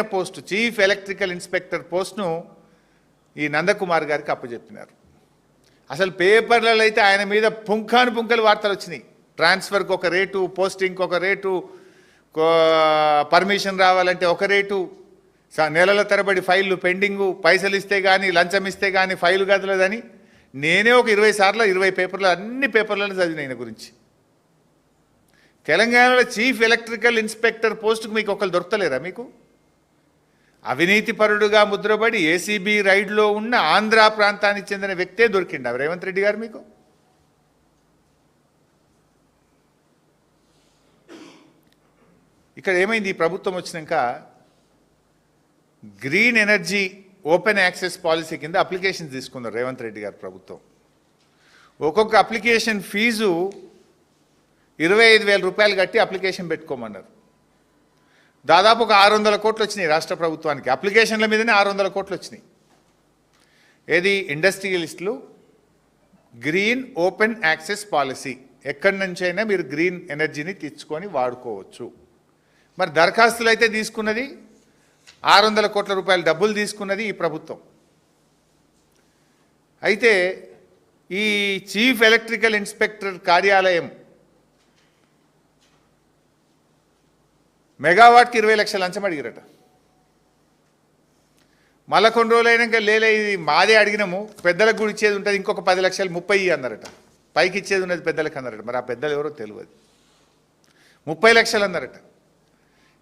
Post chief electrical inspector పోస్ట్ను ఈ నందకుమార్ గారికి అప్పచెప్పినారు. అసలు పేపర్లలో అయితే ఆయన మీద పుంఖాను పుంఖలు వార్తలు వచ్చినాయి. ట్రాన్స్ఫర్కి ఒక రేటు పోస్టింగ్కి ఒక రేటు పర్మిషన్ రావాలంటే ఒక రేటు స- నెలల తరబడి ఫైళ్ళు పెండింగు పైసలు ఇస్తే కానీ లంచం ఇస్తే కానీ ఫైలు కదలదని నేనే ఒక ఇరవై సార్లు ఇరవై పేపర్లు అన్ని పేపర్లలో చదివిన ఆయన గురించి. తెలంగాణలో చీఫ్ ఎలక్ట్రికల్ ఇన్స్పెక్టర్ పోస్టుకు మీకు ఒకరు దొరకలేరా మీకు? అవినీతిపరుడుగా ముద్రపడి ఏసీబీ రైడ్లో ఉన్న ఆంధ్ర ప్రాంతానికి చెందిన వ్యక్తే దొరికిండు. రేవంత్ రెడ్డి గారు మీకు? ఇక్కడ ఏమైంది? ఈ ప్రభుత్వం వచ్చినాక green energy open access policy కింద అప్లికేషన్ తీసుకున్నారు రేవంత్ రెడ్డి గారు ప్రభుత్వం. ఒక్కొక్క అప్లికేషన్ ఫీజు ఇరవై ఐదు వేల రూపాయలు కట్టి అప్లికేషన్ పెట్టుకోమన్నారు. దాదాపు ఒక ఆరు వందల కోట్లు వచ్చినాయి రాష్ట్ర ప్రభుత్వానికి. అప్లికేషన్ల మీదనే ఆరు వందల కోట్లు వచ్చినాయి ఏది? ఇండస్ట్రియలిస్టులు గ్రీన్ ఓపెన్ యాక్సెస్ పాలసీ. ఎక్కడి నుంచైనా మీరు గ్రీన్ ఎనర్జీని తెచ్చుకొని వాడుకోవచ్చు. మరి దరఖాస్తులు అయితే తీసుకున్నది? ఆరు వందల కోట్ల రూపాయల డబ్బులు తీసుకున్నది ఈ ప్రభుత్వం. అయితే ఈ చీఫ్ ఎలక్ట్రికల్ ఇన్స్పెక్టర్ కార్యాలయం మెగావాట్కి ఇరవై లక్షలు లంచం అడిగిరట. మళ్ళా కొన్ని రోజులు అయినాక లేలే ఇది మాదే అడిగినాము. పెద్దలకు కూడా ఇచ్చేది ఉంటుంది ఇంకొక పది లక్షలు ముప్పై అన్నారట. పైకి ఇచ్చేది ఉన్నది పెద్దలకు అన్నారట. మరి ఆ పెద్దలు ఎవరో తెలియదు ముప్పై లక్షలు అన్నారట.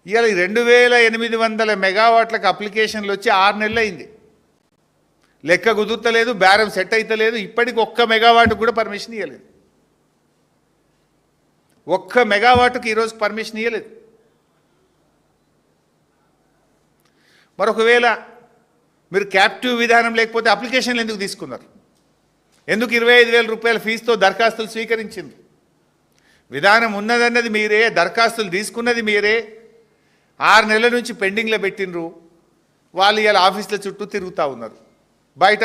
ఇవాళ ఈ రెండు వేల ఎనిమిది వందల మెగావాట్లకు అప్లికేషన్లు వచ్చి ఆరు నెలలు అయింది. లెక్క కుదురుతలేదు బేరం సెట్ అవుతలేదు ఇప్పటికి ఒక్క మెగావాట్కి కూడా పర్మిషన్ ఇవ్వలేదు ఒక్క మెగావాట్కి ఈరోజు పర్మిషన్ ఇవ్వలేదు మరొకవేళ మీరు క్యాప్టివ్ విధానం లేకపోతే అప్లికేషన్లు ఎందుకు తీసుకున్నారు? ఎందుకు ఇరవై ఐదు వేల రూపాయల ఫీజుతో దరఖాస్తులు స్వీకరించింది విధానం ఉన్నదన్నది మీరే దరఖాస్తులు తీసుకున్నది మీరే. ఆరు నెలల నుంచి పెండింగ్లో పెట్టినరు వాళ్ళు ఇలా ఆఫీసుల చుట్టూ తిరుగుతూ ఉన్నారు. బయట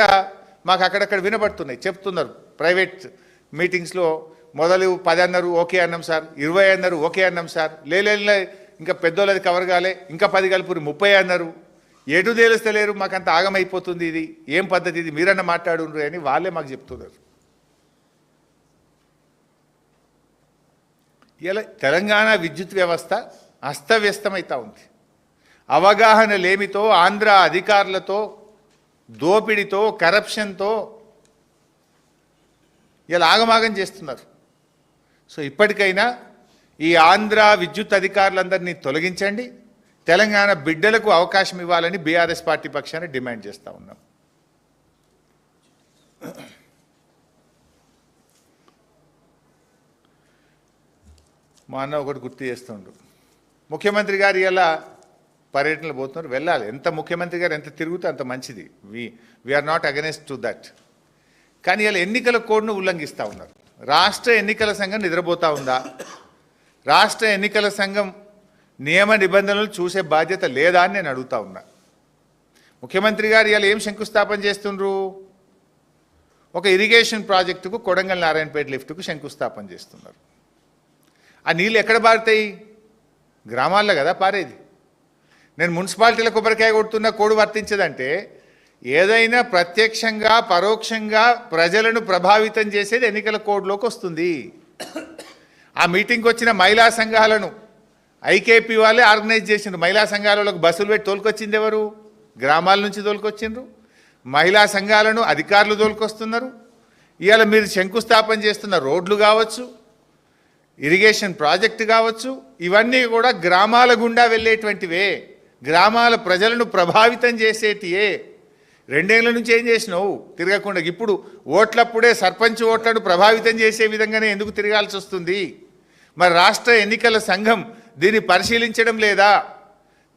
మాకు అక్కడక్కడ వినబడుతున్నాయి చెప్తున్నారు. ప్రైవేట్ మీటింగ్స్లో మొదలు పది అన్నారు ఓకే అన్నాం సార్. ఇరవై అన్నారు ఓకే అన్నాం సార్. లేలే ఇంకా పెద్దోళ్ళది కవర్ కాలే. ఇంకా పది కలుపురు ముప్పై అన్నారు. ఎటు తేలుస్తలేరు మాకు అంత ఆగమైపోతుంది ఇది. ఏం పద్ధతి ఇది? మీరన్నా మాట్లాడుండ్రు అని వాళ్ళే మాకు చెప్తున్నారు. ఇలా తెలంగాణ విద్యుత్ వ్యవస్థ అస్తవ్యస్తమవుతా ఉంది. అవగాహన లేమితో ఆంధ్ర అధికారులతో దోపిడితో కరప్షన్తో ఇలా ఆగమాగం చేస్తున్నారు. సో ఇప్పటికైనా ఈ ఆంధ్ర విద్యుత్ అధికారులందరినీ తొలగించండి. తెలంగాణ బిడ్డలకు అవకాశం ఇవ్వాలని బీఆర్ఎస్ పార్టీ పక్షాన్ని డిమాండ్ చేస్తూ ఉన్నాం. మా అన్న ఒకటి గుర్తు చేస్తుండ్రు ముఖ్యమంత్రి గారు ఇలా పర్యటనలు పోతున్నారు వెళ్ళాలి. ఎంత ముఖ్యమంత్రి గారు ఎంత తిరుగుతే అంత మంచిది. We we are not against to that కానీ ఇలా ఎన్నికల కోడ్ను ఉల్లంఘిస్తూ ఉన్నారు. రాష్ట్ర ఎన్నికల సంఘం నిద్రపోతూ ఉందా? రాష్ట్ర ఎన్నికల సంఘం నియమ నిబంధనలు చూసే బాధ్యత లేదా అని నేను అడుగుతా ఉన్నా. ముఖ్యమంత్రి గారు ఇలా ఏం శంకుస్థాపన చేస్తుండ్రు? ఒక ఇరిగేషన్ ప్రాజెక్టుకు కొడంగల్ నారాయణపేట లిఫ్ట్కు శంకుస్థాపన చేస్తున్నారు. ఆ నీళ్ళు ఎక్కడ పారుతాయి? గ్రామాల్లో కదా పారేది. నేను మున్సిపాలిటీల కొబ్బరికాయ కొడుతున్న కోడ్ వర్తించదంటే ఏదైనా ప్రత్యక్షంగా పరోక్షంగా ప్రజలను ప్రభావితం చేసేది ఎన్నికల కోడ్లోకి వస్తుంది. ఆ మీటింగ్కి వచ్చిన మహిళా సంఘాలను ఐకేపీ వాళ్ళే ఆర్గనైజ్ చేసిండ్రు. మహిళా సంఘాలకు బస్సులు పెట్టి తోలుకొచ్చింది ఎవరు? గ్రామాల నుంచి తోలుకొచ్చిండ్రు. మహిళా సంఘాలను అధికారులు తోలుకొస్తున్నారు. ఇవాళ మీరు శంకుస్థాపన చేస్తున్న రోడ్లు కావచ్చు ఇరిగేషన్ ప్రాజెక్టు కావచ్చు ఇవన్నీ కూడా గ్రామాల గుండా వెళ్ళేటువంటివే. గ్రామాల ప్రజలను ప్రభావితం చేసేటియే. రెండేళ్ళ నుంచి ఏం చేసినావు? తిరగకుండా. ఇప్పుడు ఓట్లప్పుడే సర్పంచ్ ఓట్లను ప్రభావితం చేసే విధంగానే ఎందుకు తిరగాల్సి వస్తుంది? మరి రాష్ట్ర ఎన్నికల సంఘం దీన్ని పరిశీలించడం లేదా?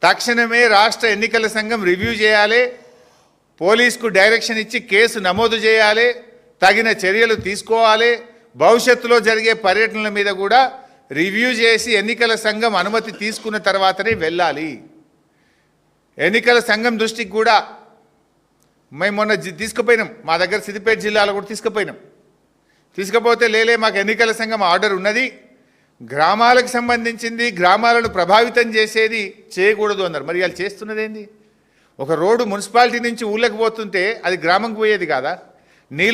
తక్షణమే రాష్ట్ర ఎన్నికల సంఘం రివ్యూ చేయాలి. పోలీస్కు డైరెక్షన్ ఇచ్చి కేసు నమోదు చేయాలి. తగిన చర్యలు తీసుకోవాలి. భవిష్యత్తులో జరిగే పర్యటనల మీద కూడా రివ్యూ చేసి ఎన్నికల సంఘం అనుమతి తీసుకున్న తర్వాతనే వెళ్ళాలి. ఎన్నికల సంఘం దృష్టికి కూడా మేము మొన్న తీసుకుపోయినాం. మా దగ్గర సిద్దిపేట జిల్లాలో కూడా తీసుకుపోయినాం. తీసుకపోతే లేలే మాకు ఎన్నికల సంఘం ఆర్డర్ ఉన్నది. గ్రామాలకు సంబంధించింది గ్రామాలను ప్రభావితం చేసేది చేయకూడదు అన్నారు. మరి వాళ్ళు చేస్తున్నదేంది? ఒక రోడ్డు మున్సిపాలిటీ నుంచి ఊళ్ళకి పోతుంటే అది గ్రామంకి పోయేది కాదా?